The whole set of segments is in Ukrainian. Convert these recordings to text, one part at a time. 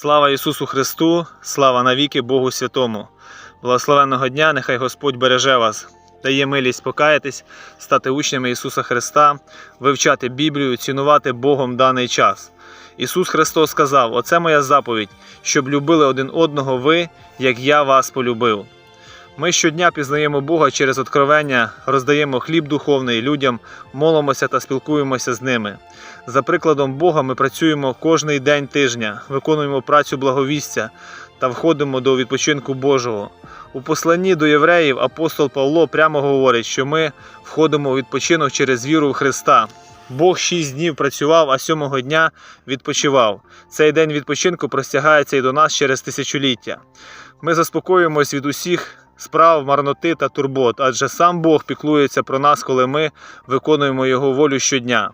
Слава Ісусу Христу, слава навіки Богу Святому. Благословенного дня, нехай Господь береже вас, дає милість покаятись, стати учнями Ісуса Христа, вивчати Біблію, цінувати Богом даний час. Ісус Христос сказав: Оце моя заповідь, щоб любили один одного ви, як я вас полюбив. Ми щодня пізнаємо Бога через откровення, роздаємо хліб духовний людям, молимося та спілкуємося з ними. За прикладом Бога ми працюємо кожний день тижня, виконуємо працю благовістя та входимо до відпочинку Божого. У посланні до євреїв апостол Павло прямо говорить, що ми входимо у відпочинок через віру в Христа. Бог шість днів працював, а сьомого дня відпочивав. Цей день відпочинку простягається і до нас через тисячоліття. Ми заспокоюємось від усіх справ, марноти та турбот, адже сам Бог піклується про нас, коли ми виконуємо Його волю щодня.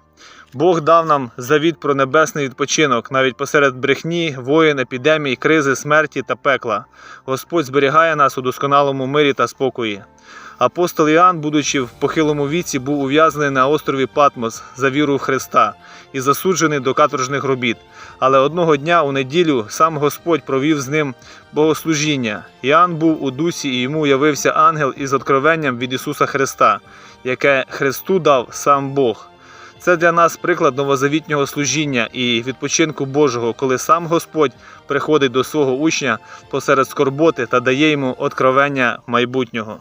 Бог дав нам завіт про небесний відпочинок навіть посеред брехні, воїн, епідемій, кризи, смерті та пекла. Господь зберігає нас у досконалому мирі та спокої. Апостол Іоанн, будучи в похилому віці, був ув'язнений на острові Патмос за віру в Христа і засуджений до каторжних робіт. Але одного дня у неділю сам Господь провів з ним богослужіння. Іоанн був у дусі, і йому явився ангел із откровенням від Ісуса Христа, яке Христу дав сам Бог. Це для нас приклад новозавітнього служіння і відпочинку Божого, коли сам Господь приходить до свого учня посеред скорботи та дає йому откровення майбутнього.